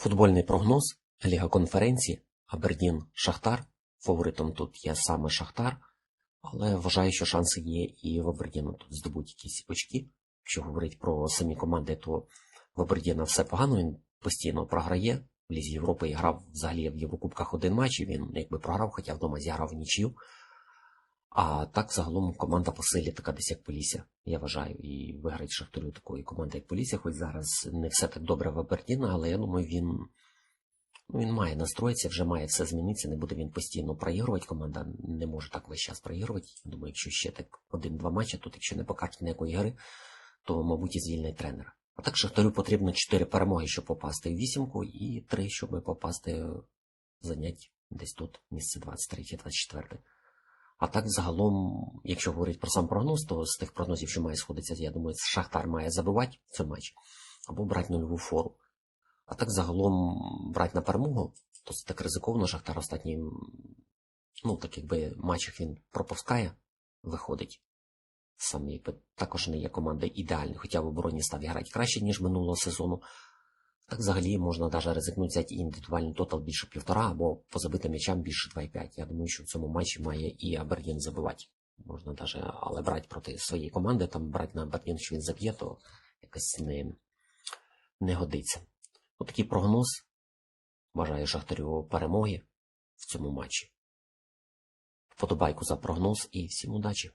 Футбольний прогноз Ліга конференції Абердін Шахтар. Фаворитом тут є саме Шахтар, але вважаю, що шанси є і в Абердіна тут здобути якісь очки. Якщо говорити про самі команди, то в Абердіна все погано, він постійно програє. В Лізі Європи грав взагалі в Єврокубках один матч, і він якби програв, хоча вдома зіграв нічию. А так загалом команда по силі така десь як Полісся, я вважаю, і виграти Шахтарю такої команди, як Полісся, хоч зараз не все так добре в Абердіна, але я думаю, він, ну, він має настроїтися, вже має все змінитися, не буде він постійно проігрувати. Команда не може так весь час проігрувати. Я думаю, якщо ще так один-два матчі, тут якщо не покажуть ніякої гри, то, мабуть, і звільнить тренера. А так Шахтарю потрібно 4 перемоги, щоб попасти в вісімку, і 3, щоб попасти зайняти десь тут, місце 23-24. А так, загалом, якщо говорити про сам прогноз, то з тих прогнозів, що має сходитися, я думаю, Шахтар має забивати цей матч або брати нульову фору. А так, загалом, брати на перемогу, то це так ризиковано. Шахтар останній, ну, так якби матчах він пропускає, виходить. Сам також не є команда ідеальною, хоча в обороні став грати краще, ніж минулого сезону. Так взагалі можна навіть ризикнути взяти індивідуальний тотал більше півтора або по забитим м'ячам більше 2,5. Я думаю, що в цьому матчі має і Абердін забивати. Можна навіть, але брати проти своєї команди, там брати на Абердін, що він заб'є, то якось не, не годиться. Отакий прогноз. Бажаю Шахтарю перемоги в цьому матчі. Вподобайку за прогноз і всім удачі!